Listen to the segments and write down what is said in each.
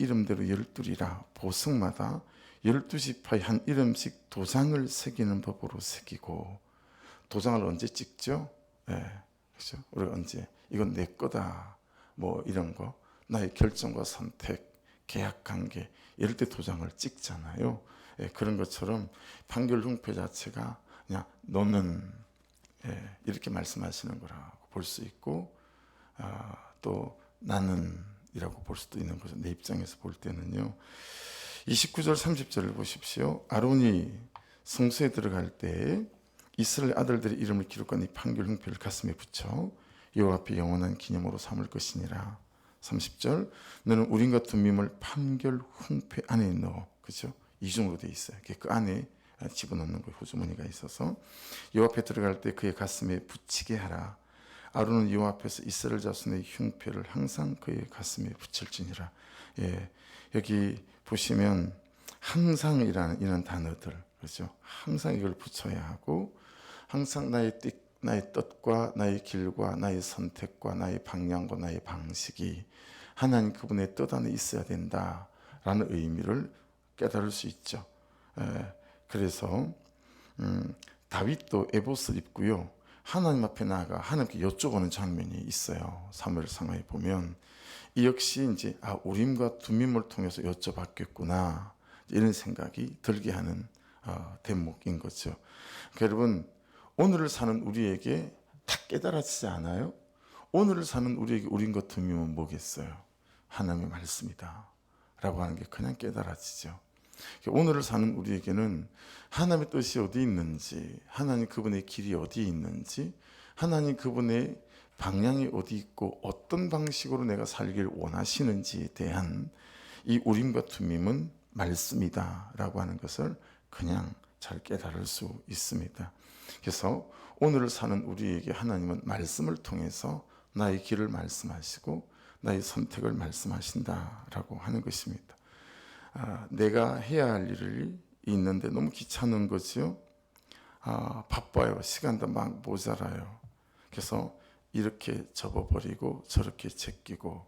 이름대로 열둘이라 보석마다 열두 지파의 한 이름씩 도장을 새기는 법으로 새기고 도장을 언제 찍죠? 예, 그렇죠. 우리 언제 이건 내 거다. 뭐 이런 거 나의 결정과 선택, 계약 관계 이럴 때 도장을 찍잖아요. 예, 그런 것처럼 판결 형표 자체가 그냥 너는 예, 이렇게 말씀하시는 거라고 볼 수 있고 아, 또 나는 이라고 볼 수도 있는 거죠. 내 입장에서 볼 때는요. 29절 30절을 보십시오. 아론이 성소에 들어갈 때 이스라엘 아들들의 이름을 기록한 이 판결 형표를 가슴에 붙여 여호와 앞에 영원한 기념으로 삼을 것이니라. 30절 너는 우린과 둠밈을 판결 형표 안에 넣어. 그죠? 이중으로 돼 있어요. 그 안에 집어넣는 거 호주머니가 있어서 여호와 앞에 들어갈 때 그의 가슴에 붙이게 하라. 아론은 여호와 앞에서 이스라엘 자손의 흉표를 항상 그의 가슴에 붙일지니라. 예, 여기 보시면 항상이라는 이런 단어들 그렇죠. 항상 이걸 붙여야 하고 항상 나의 뜻, 나의 뜻과 나의 길과 나의 선택과 나의 방향과 나의 방식이 하나님 그분의 뜻 안에 있어야 된다라는 의미를 깨달을 수 있죠. 예, 그래서 음, 다윗도 에봇을 입고요. 하나님 앞에 나아가 하나님께 여쭤보는 장면이 있어요. 사무엘 상하에 보면 이 역시 이제 아 우림과 두밈을 통해서 여쭤봤겠구나 이런 생각이 들게 하는 어, 대목인 거죠. 여러분 오늘을 사는 우리에게 다 깨달아지지 않아요? 오늘을 사는 우리에게 우림과 두밈은 뭐겠어요? 하나님의 말씀이다. 라고 하는 게 그냥 깨달아지죠. 오늘을 사는 우리에게는 하나님의 뜻이 어디 있는지, 하나님 그분의 길이 어디 있는지, 하나님 그분의 방향이 어디 있고 어떤 방식으로 내가 살길 원하시는지에 대한 이 우림과 투밈은 말씀이다라고 하는 것을 그냥 잘 깨달을 수 있습니다. 그래서 오늘을 사는 우리에게 하나님은 말씀을 통해서 나의 길을 말씀하시고 나의 선택을 말씀하신다라고 하는 것입니다. 아, 내가 해야 할 일이 있는데 너무 귀찮은 거지요. 아, 바빠요. 시간도 막 모자라요. 그래서 이렇게 접어버리고 저렇게 제끼고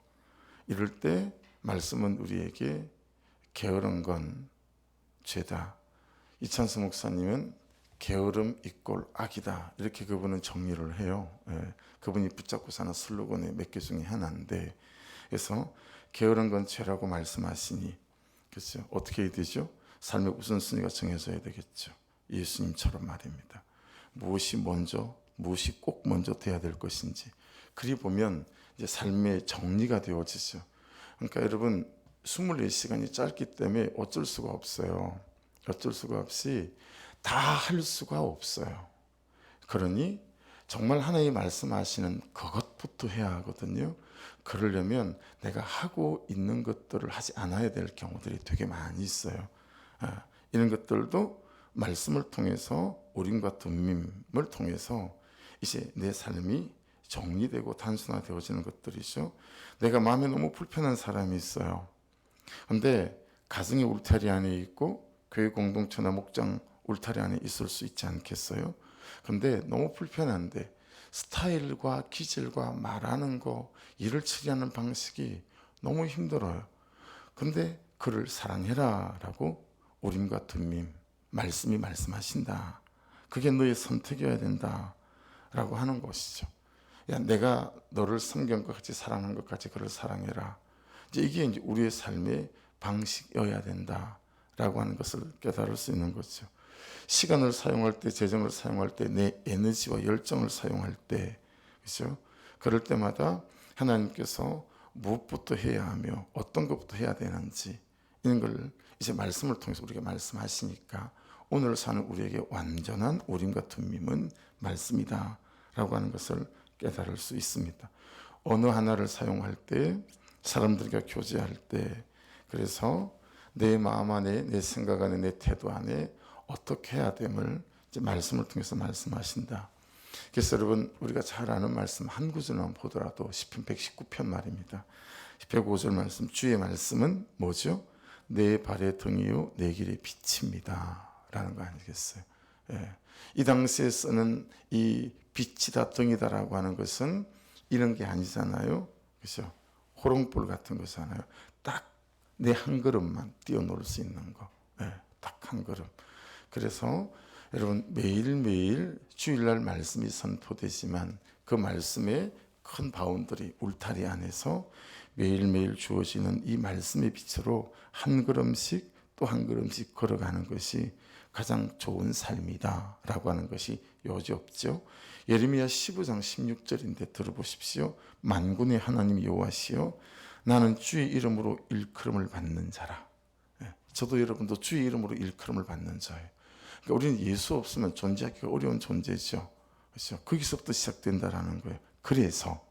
이럴 때 말씀은 우리에게 게으른 건 죄다. 이찬수 목사님은 게으름 이꼴 악이다. 이렇게 그분은 정리를 해요. 예, 그분이 붙잡고 사는 슬로건의 몇 개 중에 하나인데 그래서 게으른 건 죄라고 말씀하시니 그렇죠. 어떻게 해야 되죠? 삶의 우선순위가 정해져야 되겠죠. 예수님처럼 말입니다. 무엇이 먼저, 무엇이 꼭 먼저 돼야 될 것인지. 그리 보면 이제 삶의 정리가 되어지죠. 그러니까 여러분, 24시간이 짧기 때문에 어쩔 수가 없어요. 어쩔 수가 없이 다 할 수가 없어요. 그러니 정말 하나님이 말씀하시는 그것부터 해야 하거든요. 그러려면 내가 하고 있는 것들을 하지 않아야 될 경우들이 되게 많이 있어요. 아, 이런 것들도 말씀을 통해서 우림과 둠밈을 통해서 이제 내 삶이 정리되고 단순화되어지는 것들이죠. 내가 마음에 너무 불편한 사람이 있어요. 근데 가정의 울타리 안에 있고 교회 공동체나 목장 울타리 안에 있을 수 있지 않겠어요? 근데 너무 불편한데 스타일과 기질과 말하는 거, 일을 처리하는 방식이 너무 힘들어요. 근데 그를 사랑해라 라고 우림과 둠밈, 말씀이 말씀하신다. 그게 너의 선택이어야 된다. 라고 하는 것이죠. 야, 내가 너를 성경과 같이 사랑하는 것까지 그를 사랑해라. 이제 이게 이제 우리의 삶의 방식이어야 된다. 라고 하는 것을 깨달을 수 있는 거죠. 시간을 사용할 때, 재정을 사용할 때, 내 에너지와 열정을 사용할 때, 그죠? 그럴 때마다 하나님께서 무엇부터 해야 하며 어떤 것부터 해야 되는지 이런 걸 이제 말씀을 통해서 우리가 말씀하시니까 오늘 사는 우리에게 완전한 우림과 둠밈은 말씀이다 라고 하는 것을 깨달을 수 있습니다. 언어 하나를 사용할 때 사람들과 교제할 때 그래서 내 마음 안에 내 생각 안에 내 태도 안에 어떻게 해야 됨을 이제 말씀을 통해서 말씀하신다. 그래서 여러분 우리가 잘 아는 말씀 한 구절만 보더라도 10편 119편 말입니다. 105절 말씀 주의 말씀은 뭐죠? 내 발의 등이요 내 길의 빛입니다. 라는 거 아니겠어요? 예. 이 당시에 쓰는 이 빛이다 등이다라고 하는 것은 이런 게 아니잖아요. 그죠? 호롱불 같은 거잖아요. 딱 내 한 걸음만 뛰어놀 수 있는 거. 예, 딱 한 걸음. 그래서 여러분 매일매일 주일날 말씀이 선포되지만 그 말씀의 큰 바운더리 울타리 안에서 매일매일 주어지는 이 말씀의 빛으로 한 걸음씩 또 한 걸음씩 걸어가는 것이 가장 좋은 삶이다라고 하는 것이 여지없죠. 예레미야 15장 16절인데 들어보십시오. 만군의 하나님 여호와시여 나는 주의 이름으로 일컬음을 받는 자라. 예, 저도 여러분도 주의 이름으로 일컬음을 받는 자예요. 그러니까 우리는 예수 없으면 존재하기가 어려운 존재죠. 그렇죠? 거기서부터 시작된다라는 거예요. 그래서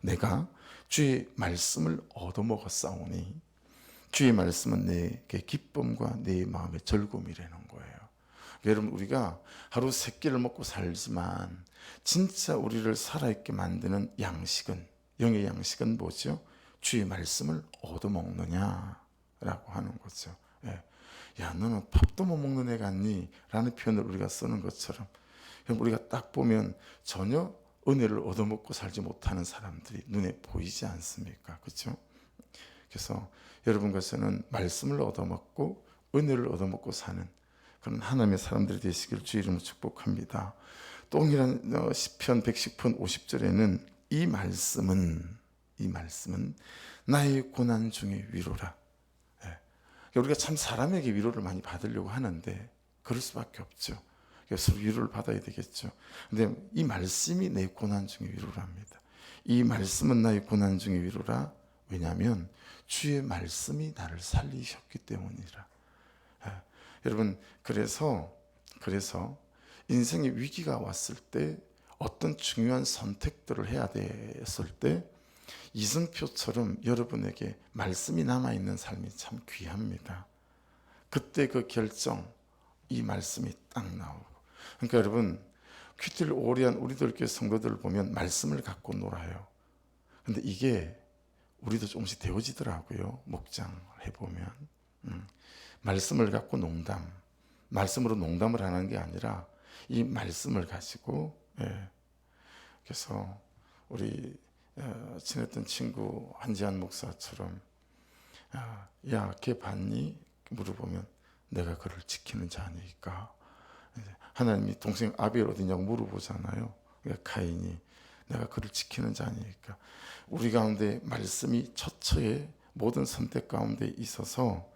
내가 주의 말씀을 얻어먹었사오니 주의 말씀은 내게 기쁨과 내 마음의 즐거움이라는 거예요. 여러분 우리가 하루 세 끼를 먹고 살지만 진짜 우리를 살아있게 만드는 양식은 영의 양식은 뭐죠? 주의 말씀을 얻어먹느냐라고 하는 거죠. 예. 야 너는 밥도 못 먹는 애 같니? 라는 표현을 우리가 쓰는 것처럼 우리가 딱 보면 전혀 은혜를 얻어먹고 살지 못하는 사람들이 눈에 보이지 않습니까? 그렇죠? 그래서 여러분께서는 말씀을 얻어먹고 은혜를 얻어먹고 사는 그런 하나님의 사람들이 되시기를 주 이름으로 축복합니다. 동일한 어, 시편 110편 50절에는 이 말씀은 이 말씀은 나의 고난 중의 위로라. 예. 우리가 참 사람에게 위로를 많이 받으려고 하는데 그럴 수밖에 없죠. 그래서 서로 위로를 받아야 되겠죠. 근데 이 말씀이 내 고난 중의 위로랍니다. 이 말씀은 나의 고난 중의 위로라. 왜냐하면 주의 말씀이 나를 살리셨기 때문이라. 예. 여러분 그래서 그래서 인생의 위기가 왔을 때 어떤 중요한 선택들을 해야 됐을 때 이승표처럼 여러분에게 말씀이 남아 있는 삶이 참 귀합니다. 그때 그 결정 이 말씀이 딱 나오고 그러니까 여러분 퀴티를 오래 한 우리들 교회 성도들을 보면 말씀을 갖고 놀아요. 근데 이게 우리도 조금씩 되어지더라고요. 목장을 해보면 음, 말씀을 갖고 농담, 말씀으로 농담을 하는 게 아니라 이 말씀을 가지고 예. 그래서 우리 어, 친했던 친구 한지한 목사처럼 아, 야, 걔 봤니? 물어보면 내가 그를 지키는 자니까 하나님이 동생 아벨 어디냐고 물어보잖아요. 그러니까 카인이 내가 그를 지키는 자니까 우리 가운데 말씀이 처처에 모든 선택 가운데 있어서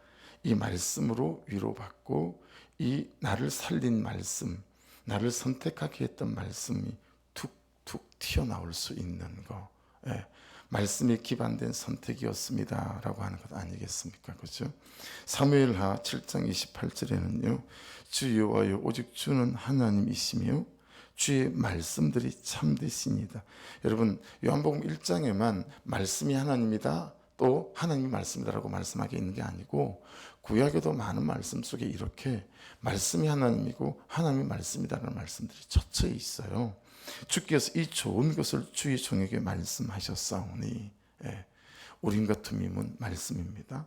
이 말씀으로 위로받고 이 나를 살린 말씀, 나를 선택하게 했던 말씀이 툭툭 튀어나올 수 있는 거. 예, 말씀에 기반된 선택이었습니다라고 하는 것 아니겠습니까? 그죠? 사무엘하 7장 28절에는요. 주 여호와여 오직 주는 하나님이시며 주의 말씀들이 참되십니다. 여러분 요한복음 1장에만 말씀이 하나님이다. 또 하나님이 말씀이다라고 말씀하게 있는 게 아니고 구약에도 많은 말씀 속에 이렇게 말씀이 하나님이고 하나님이 말씀이다라는 말씀들이 처처에 있어요. 주께서 이 좋은 것을 주의 종에게 말씀하셨사오니 예, 우림과 투밈은 말씀입니다.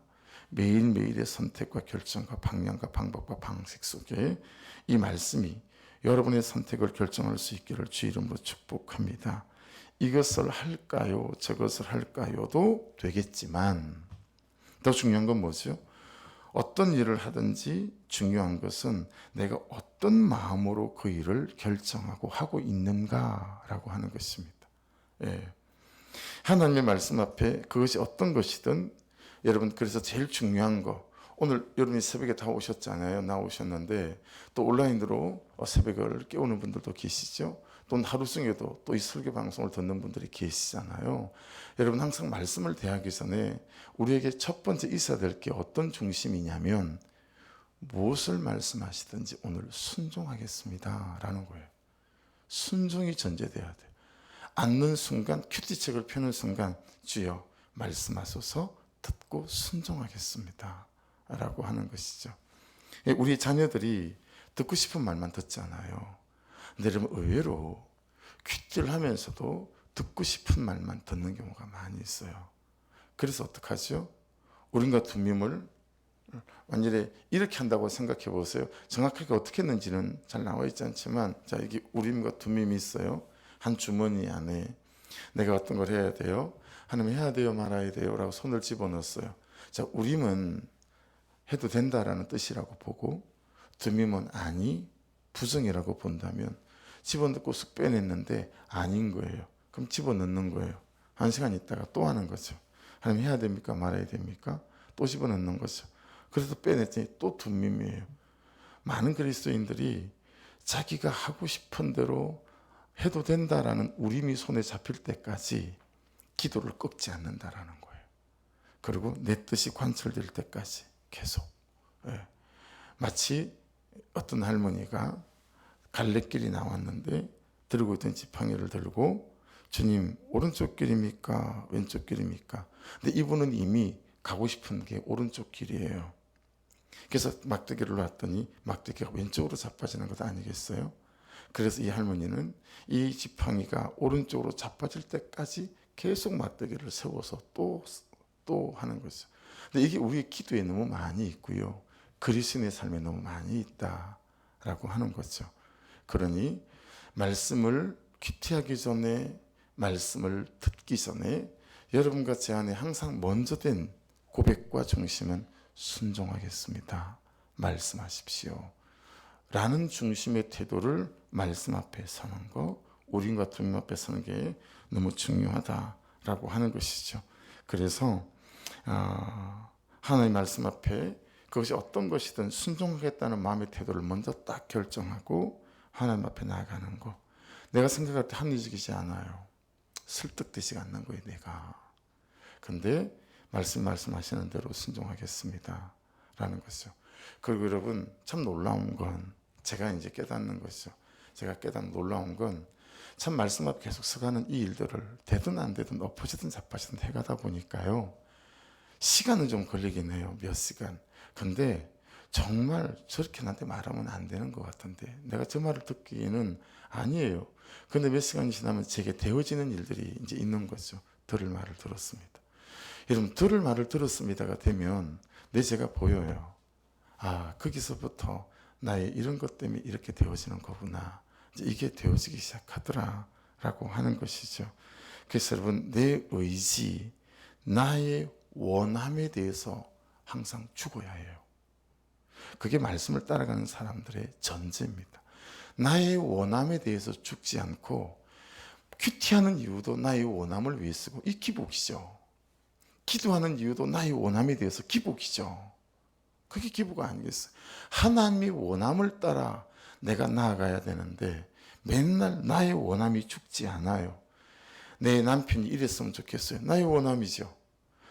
매일매일의 선택과 결정과 방향과 방법과 방식 속에 이 말씀이 여러분의 선택을 결정할 수 있기를 주 이름으로 축복합니다. 이것을 할까요? 저것을 할까요?도 되겠지만 더 중요한 건 뭐죠? 어떤 일을 하든지 중요한 것은 내가 어떤 마음으로 그 일을 결정하고 하고 있는가라고 하는 것입니다. 예. 하나님의 말씀 앞에 그것이 어떤 것이든 여러분 그래서 제일 중요한 거 오늘 여러분이 새벽에 다 오셨잖아요. 나오셨는데 또 온라인으로 새벽을 깨우는 분들도 계시죠. 또 하루 중에도 또 이 설교 방송을 듣는 분들이 계시잖아요. 여러분 항상 말씀을 대하기 전에 우리에게 첫 번째 있어야 될 게 어떤 중심이냐면 무엇을 말씀하시든지 오늘 순종하겠습니다 라는 거예요. 순종이 전제돼야 돼. 앉는 순간 큐티책을 펴는 순간 주여 말씀하소서 듣고 순종하겠습니다. 라고 하는 것이죠. 우리 자녀들이 듣고 싶은 말만 듣잖아요. 근데 여러분 의외로 퀴즈를 하면서도 듣고 싶은 말만 듣는 경우가 많이 있어요. 그래서 어떡하죠? 우린과 두밈을 완전히 이렇게 한다고 생각해 보세요. 정확하게 어떻게 했는지는 잘 나와 있지 않지만 자 이게 우림과 두밈이 있어요. 한 주머니 안에 내가 어떤 걸 해야 돼요? 하나님 해야 돼요, 말아야 돼요라고 손을 집어넣었어요. 자, 우림은 해도 된다라는 뜻이라고 보고 듬임은 아니 부정이라고 본다면 집어넣고 쑥 빼냈는데 아닌 거예요. 그럼 집어넣는 거예요. 한 시간 있다가 또 하는 거죠. 하나님 해야 됩니까? 말아야 됩니까? 또 집어넣는 거죠. 그래서 빼냈더니 또 둠밈이에요. 많은 그리스도인들이 자기가 하고 싶은 대로 해도 된다라는 우림이 손에 잡힐 때까지 기도를 꺾지 않는다라는 거예요. 그리고 내 뜻이 관철될 때까지 계속. 예. 마치 어떤 할머니가 갈래길이 나왔는데 들고 있던 지팡이를 들고 주님 오른쪽 길입니까 왼쪽 길입니까? 근데 이분은 이미 가고 싶은 게 오른쪽 길이에요. 그래서 막대기를 놨더니 막대기가 왼쪽으로 자빠지는 것 아니겠어요? 그래서 이 할머니는 이 지팡이가 오른쪽으로 자빠질 때까지 계속 막대기를 세워서 또, 또 하는 거죠. 근데 이게 우리의 기도에 너무 많이 있고요. 그리스인의 삶에 너무 많이 있다라고 하는 거죠. 그러니 말씀을 큐티하기 전에 말씀을 듣기 전에 여러분과 제 안에 항상 먼저 된 고백과 중심은 순종하겠습니다. 말씀하십시오. 라는 중심의 태도를 말씀 앞에 서는 거, 우린과 두님 앞에 서는 게 너무 중요하다라고 하는 것이죠. 그래서 아, 하나님 말씀 앞에 그것이 어떤 것이든 순종하겠다는 마음의 태도를 먼저 딱 결정하고 하나님 앞에 나아가는 거. 내가 생각할 때 합리적이지 않아요. 설득되지 않는 거예요, 내가. 근데 말씀 말씀하시는 대로 순종하겠습니다. 라는 거죠. 그리고 여러분 참 놀라운 건 제가 이제 깨닫는 거죠. 제가 깨닫는 놀라운 건 참 말씀 앞에 계속 서가는 이 일들을 되든 안 되든 엎어지든 자빠지든 해가다 보니까요. 시간은 좀 걸리긴 해요. 몇 시간. 근데 정말 저렇게 나한테 말하면 안 되는 것 같은데 내가 저 말을 듣기에는 아니에요. 근데 몇 시간이 지나면 제게 되어지는 일들이 이제 있는 거죠. 들을 말을 들었습니다. 여러분 들을 말을 들었습니다가 되면 내 제가 보여요. 아 거기서부터 나의 이런 것 때문에 이렇게 되어지는 거구나. 이게 되어지기 시작하더라라고 하는 것이죠. 그래서 여러분 내 의지, 나의 원함에 대해서 항상 죽어야 해요. 그게 말씀을 따라가는 사람들의 전제입니다. 나의 원함에 대해서 죽지 않고 큐티하는 이유도 나의 원함을 위해 쓰고 이 기복이죠. 기도하는 이유도 나의 원함에 대해서 기복이죠. 그게 기부가 아니겠어요. 하나님의 원함을 따라 내가 나아가야 되는데 맨날 나의 원함이 죽지 않아요. 내 남편이 이랬으면 좋겠어요. 나의 원함이죠.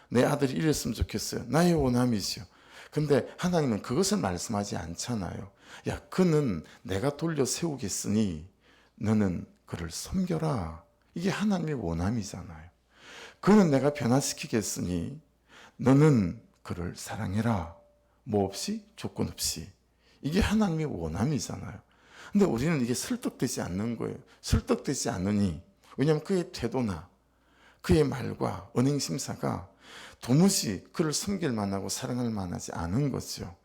내 아들이 이랬으면 좋겠어요. 나의 원함이죠. 근데 하나님은 그것을 말씀하지 않잖아요. 야, 그는 내가 돌려 세우겠으니 너는 그를 섬겨라. 이게 하나님의 원함이잖아요. 그는 내가 변화시키겠으니 너는 그를 사랑해라. 뭐 없이 조건 없이. 이게 하나님의 원함이잖아요. 근데 우리는 이게 설득되지 않는 거예요. 설득되지 않으니 왜냐하면 그의 태도나 그의 말과 은행 심사가 도무지 그를 섬길 만하고 사랑할 만하지 않은 거죠.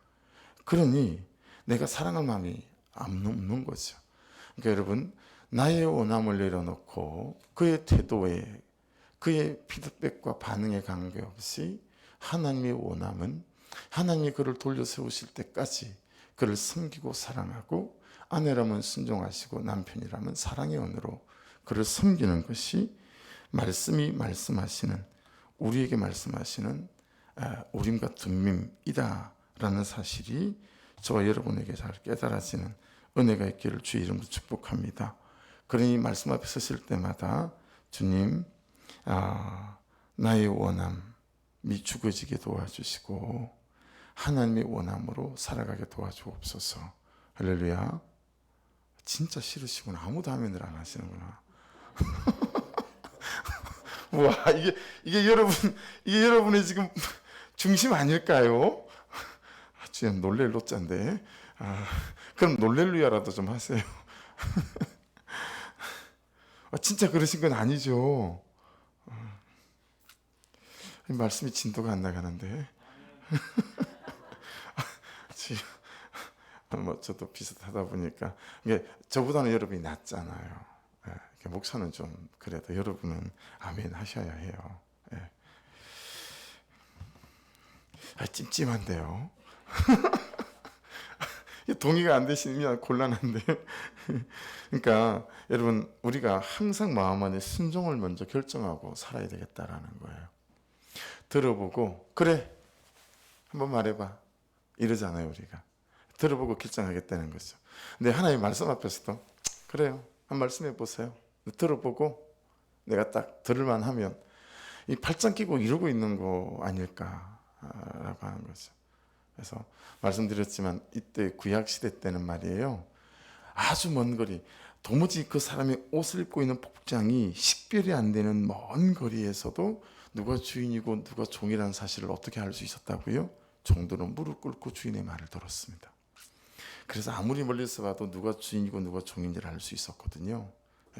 그러니 내가 사랑할 마음이 없는 거죠. 그러니까 여러분 나의 원함을 내려놓고 그의 태도에 그의 피드백과 반응에 관계없이 하나님의 원함은 하나님이 그를 돌려 세우실 때까지 그를 섬기고 사랑하고 아내라면 순종하시고 남편이라면 사랑의 언어로 그를 섬기는 것이 말씀이 말씀하시는 우리에게 말씀하시는 아, 우림과 둠밈이다라는 사실이 저와 여러분에게 잘 깨달아지는 은혜가 있기를 주의 이름으로 축복합니다. 그러니 말씀 앞에 서실 때마다 주님 아, 나의 원함이 죽어지게 도와주시고 하나님의 원함으로 살아가게 도와주옵소서. 할렐루야. 진짜 싫으시구나. 아무도 하면을 안 하시는구나. 와 이게 이게 여러분 이게 여러분의 지금 중심 아닐까요? 아, 주님 놀렐 로 자인데 아, 그럼 놀렐루야라도 좀 하세요. 아, 진짜 그러신 건 아니죠. 어. 말씀이 진도가 안 나가는데. 지금 뭐 저도 비슷하다 보니까 이게 저보다는 여러분이 낫잖아요. 예, 목사는 좀 그래도 여러분은 아멘 하셔야 해요. 예. 아, 찜찜한데요. 동의가 안 되시면 곤란한데. 그러니까 여러분 우리가 항상 마음 안에 순종을 먼저 결정하고 살아야 되겠다라는 거예요. 들어보고 그래 한번 말해봐 이러잖아요 우리가 들어보고 결정하겠다는 거죠. 근데 하나님 말씀 앞에서도 그래요 한 말씀해 보세요. 들어보고 내가 딱 들을만 하면 이 팔짱 끼고 이러고 있는 거 아닐까라고 하는 거죠. 그래서 말씀드렸지만 이때 구약 시대 때는 말이에요. 아주 먼 거리 도무지 그 사람이 옷을 입고 있는 복장이 식별이 안 되는 먼 거리에서도 누가 주인이고 누가 종이라는 사실을 어떻게 알 수 있었다고요? 종들은 무릎 꿇고 주인의 말을 들었습니다. 그래서 아무리 멀리서 봐도 누가 주인이고 누가 종인지를 알 수 있었거든요.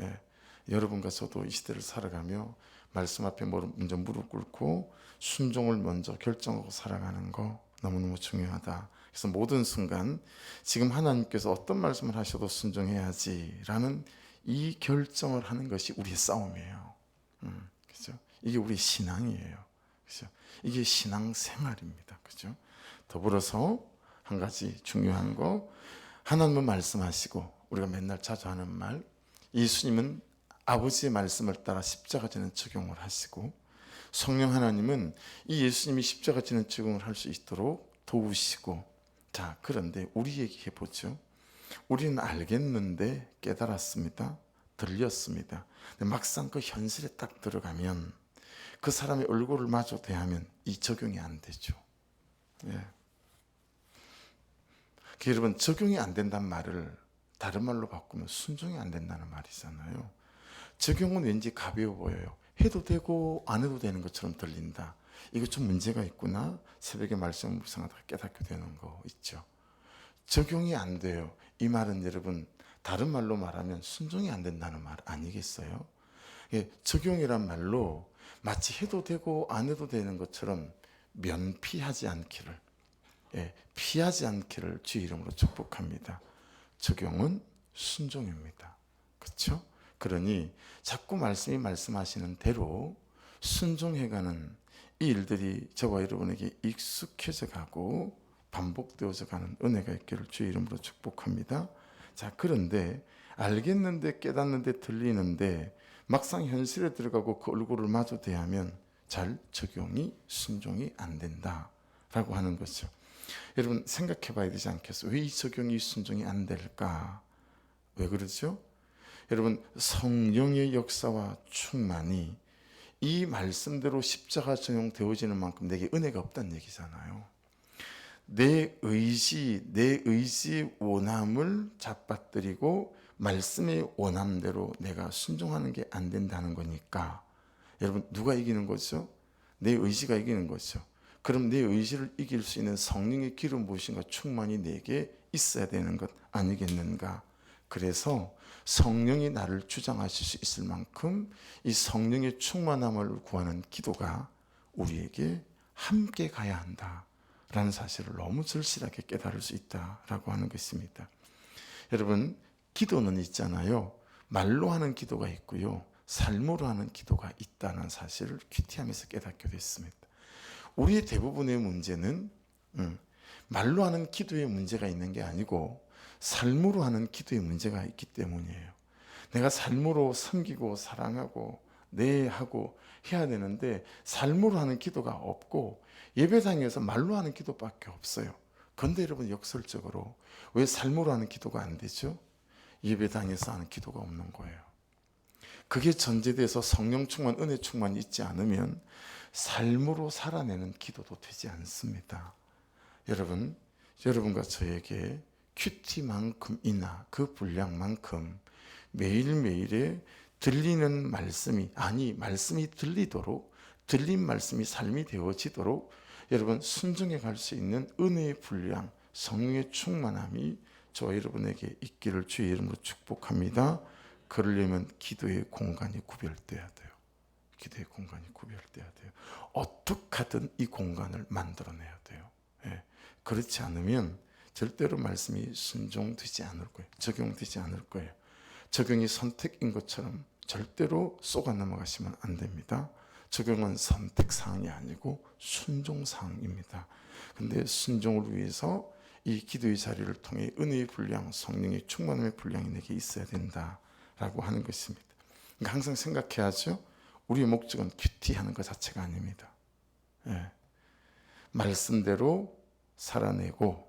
예. 여러분과 저도 이 시대를 살아가며 말씀 앞에 먼저 무릎 꿇고 순종을 먼저 결정하고 살아가는 거 너무너무 중요하다. 그래서 모든 순간 지금 하나님께서 어떤 말씀을 하셔도 순종해야지라는 이 결정을 하는 것이 우리의 싸움이에요. 음, 그죠? 이게 우리 신앙이에요. 그죠? 이게 신앙 생활입니다. 그죠? 더불어서 한 가지 중요한 거 하나님은 말씀하시고 우리가 맨날 자주 하는 말 예수님은 아버지의 말씀을 따라 십자가 지는 적용을 하시고 성령 하나님은 이 예수님이 십자가 지는 적용을 할 수 있도록 도우시고 자 그런데 우리 얘기해 보죠. 우리는 알겠는데 깨달았습니다. 들렸습니다. 막상 그 현실에 딱 들어가면 그 사람의 얼굴을 마주 대하면 이 적용이 안 되죠. 예. 그 여러분 적용이 안 된단 말을 다른 말로 바꾸면 순종이 안 된다는 말이잖아요. 적용은 왠지 가벼워 보여요. 해도 되고 안 해도 되는 것처럼 들린다. 이거 좀 문제가 있구나. 새벽에 말씀 묵상하다가 깨닫게 되는 거 있죠. 적용이 안 돼요. 이 말은 여러분 다른 말로 말하면 순종이 안 된다는 말 아니겠어요? 예, 적용이란 말로 마치 해도 되고 안 해도 되는 것처럼 면피하지 않기를 예, 피하지 않기를 주의 이름으로 축복합니다. 적용은 순종입니다. 그렇죠? 그러니 자꾸 말씀이 말씀하시는 대로 순종해가는 이 일들이 저와 여러분에게 익숙해져 가고 반복되어져 가는 은혜가 있기를 주의 이름으로 축복합니다. 자, 그런데 알겠는데 깨닫는데 들리는데 막상 현실에 들어가고 그 얼굴을 마주 대하면 잘 적용이 순종이 안 된다라고 하는 거죠. 여러분 생각해 봐야 되지 않겠어요? 왜 이 적용이 순종이 안 될까? 왜 그러죠? 여러분 성령의 역사와 충만이 이 말씀대로 십자가 적용되어지는 만큼 내게 은혜가 없다는 얘기잖아요. 내 의지, 내 의지 원함을 잡아뜨리고 말씀의 원함대로 내가 순종하는 게 안 된다는 거니까 여러분 누가 이기는 거죠? 내 의지가 이기는 거죠. 그럼 내 의지를 이길 수 있는 성령의 기름 부으신가 충만이 내게 있어야 되는 것 아니겠는가? 그래서 성령이 나를 주장하실 수 있을 만큼 이 성령의 충만함을 구하는 기도가 우리에게 함께 가야 한다라는 사실을 너무 절실하게 깨달을 수 있다라고 하는 것입니다. 여러분, 기도는 있잖아요. 말로 하는 기도가 있고요. 삶으로 하는 기도가 있다는 사실을 큐티하면서 깨닫게 됐습니다. 우리의 대부분의 문제는 음, 말로 하는 기도에 문제가 있는 게 아니고 삶으로 하는 기도에 문제가 있기 때문이에요. 내가 삶으로 섬기고 사랑하고 내하고 해야 되는데 삶으로 하는 기도가 없고 예배당에서 말로 하는 기도밖에 없어요. 근데 여러분 역설적으로 왜 삶으로 하는 기도가 안 되죠? 예배당에서 하는 기도가 없는 거예요. 그게 전제돼서 성령 충만, 은혜 충만이 있지 않으면 삶으로 살아내는 기도도 되지 않습니다. 여러분, 여러분과 저에게 큐티만큼이나 그 분량만큼 매일매일에 들리는 말씀이 아니 말씀이 들리도록 들린 말씀이 삶이 되어지도록 여러분 순종해 갈 수 있는 은혜의 분량 성령의 충만함이 저 여러분에게 있기를 주의 이름으로 축복합니다. 그러려면 기도의 공간이 구별돼야 돼요. 기도의 공간이 구별돼야 돼요. 어떻게 하든 이 공간을 만들어내야 돼요. 예. 그렇지 않으면 절대로 말씀이 순종되지 않을 거예요. 적용되지 않을 거예요. 적용이 선택인 것처럼 절대로 쏘가 넘어가시면 안 됩니다. 적용은 선택 사항이 아니고 순종 사항입니다. 근데 순종을 위해서 이 기도의 자리를 통해 은혜의 분량, 성령의 충만함의 분량이 내게 있어야 된다라고 하는 것입니다. 그러니까 항상 생각해야죠. 우리의 목적은 큐티하는 것 자체가 아닙니다. 예. 말씀대로 살아내고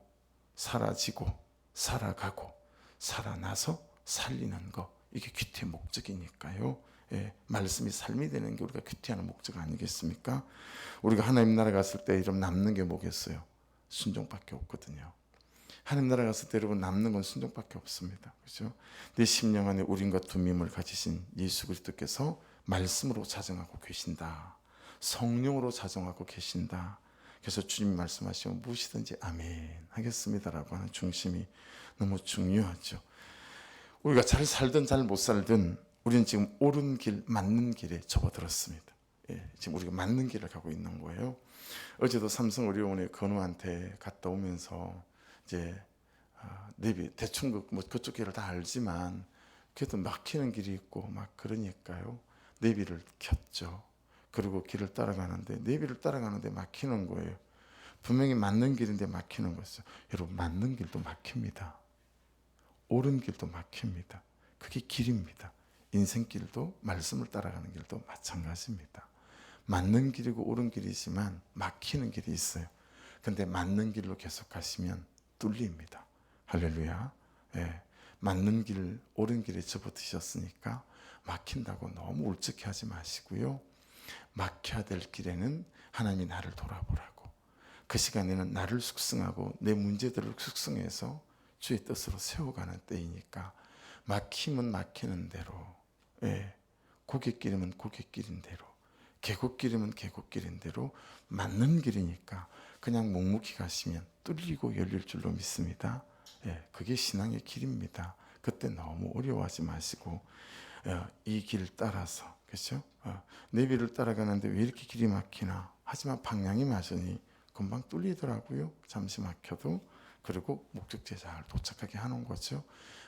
사라지고 살아가고 살아나서 살리는 거 이게 큐티의 목적이니까요. 예, 말씀이 삶이 되는 게 우리가 큐티하는 목적 아니겠습니까? 우리가 하나님 나라 갔을 때 이러면 남는 게 뭐겠어요? 순종밖에 없거든요. 하나님 나라 갔을 때 여러분 남는 건 순종밖에 없습니다. 그렇죠? 내 심령 안에 우린과 두밈을 가지신 예수 그리스도께서 말씀으로 자정하고 계신다. 성령으로 자정하고 계신다. 그래서 주님 말씀하시면 무엇이든지 아멘 하겠습니다라고 하는 중심이 너무 중요하죠. 우리가 잘 살든 잘 못 살든 우리는 지금 옳은 길, 맞는 길에 접어들었습니다. 예, 지금 우리가 맞는 길을 가고 있는 거예요. 어제도 삼성의료원에 건우한테 갔다 오면서 이제 아, 내비 대충 그, 뭐 그쪽 길을 다 알지만 그래도 막히는 길이 있고 막 그러니까요. 내비를 켰죠. 그리고 길을 따라가는데 내비를 따라가는데 막히는 거예요. 분명히 맞는 길인데 막히는 거죠. 여러분 맞는 길도 막힙니다. 옳은 길도 막힙니다. 그게 길입니다. 인생길도 말씀을 따라가는 길도 마찬가지입니다. 맞는 길이고 옳은 길이지만 막히는 길이 있어요. 근데 맞는 길로 계속 가시면 뚫립니다. 할렐루야. 예. 맞는 길, 옳은 길에 접어드셨으니까 막힌다고 너무 울적해 하지 마시고요. 막혀야 될 길에는 하나님이 나를 돌아보라고. 그 시간에는 나를 숙성하고 내 문제들을 숙성해서 주의 뜻으로 세워가는 때이니까 막힘은 막히는 대로, 예. 고갯길이면 고갯길인 대로, 계곡길이면 계곡길인 대로 맞는 길이니까 그냥 묵묵히 가시면 뚫리고 열릴 줄로 믿습니다. 예, 그게 신앙의 길입니다. 그때 너무 어려워하지 마시고 어, 이길 따라서 그렇죠? 어, 내비를 따라가는데 왜 이렇게 길이 막히나? 하지만 방향이 맞으니 금방 뚫리더라고요. 잠시 막혀도 그리고 목적지에 잘 도착하게 하는 거죠.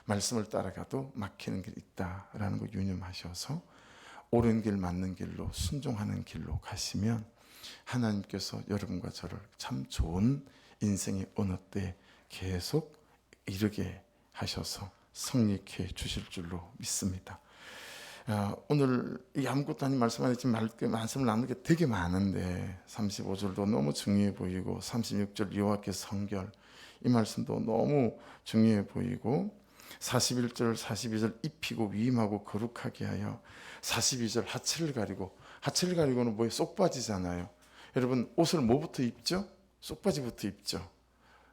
말씀을 따라가도 막히는 길 있다라는 거 유념하셔서 옳은 길 맞는 길로 순종하는 길로 가시면 하나님께서 여러분과 저를 참 좋은 인생의 어느 때 계속 이르게 하셔서 성립해 주실 줄로 믿습니다. 아, 오늘 이 아무것도 아닌 말씀 안 했지만 말- 말씀을 나누는 게 되게 많은데 35절도 너무 중요해 보이고 36절 여호와께 성결 이 말씀도 너무 중요해 보이고 41절 42절 입히고 위임하고 거룩하게 하여 42절 하체를 가리고 하체를 가리고는 뭐에 쏙 빠지잖아요. 여러분 옷을 뭐부터 입죠? 쏙바지부터 입죠.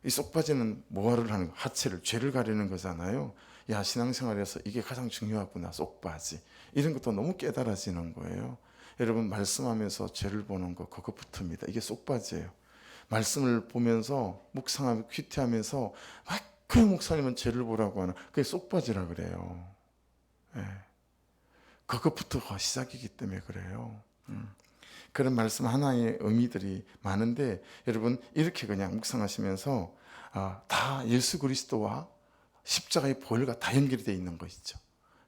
이 쏙바지는 뭐를 하는 거? 하체를 죄를 가리는 거잖아요. 야 신앙생활에서 이게 가장 중요하구나 쏙바지 이런 것도 너무 깨달아지는 거예요. 여러분 말씀하면서 죄를 보는 거 그것부터입니다. 이게 쏙바지예요. 말씀을 보면서 묵상하며 퀴티하면서 막그 목사님은 죄를 보라고 하는 그게 쏙바지라 그래요. 예. 그것부터가 시작이기 때문에 그래요. 음. 그런 말씀 하나의 의미들이 많은데 여러분 이렇게 그냥 묵상하시면서 아, 다 예수 그리스도와 십자가의 보혈과 다 연결이 되어 있는 거 있죠.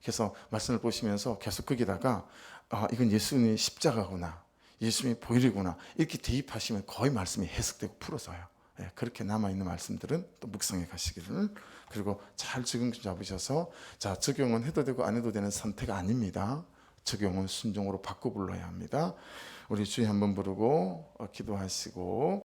그래서 말씀을 보시면서 계속 거기다가 아, 이건 예수님의 십자가구나. 예수님의 보혈이구나. 이렇게 대입하시면 거의 말씀이 해석되고 풀어져요. 예, 그렇게 남아있는 말씀들은 또 묵상해 가시기를 그리고 잘 적용 잡으셔서 자 적용은 해도 되고 안 해도 되는 선택 아닙니다. 적용은 순종으로 바꿔 불러야 합니다. 우리 주에 한번 부르고 어, 기도하시고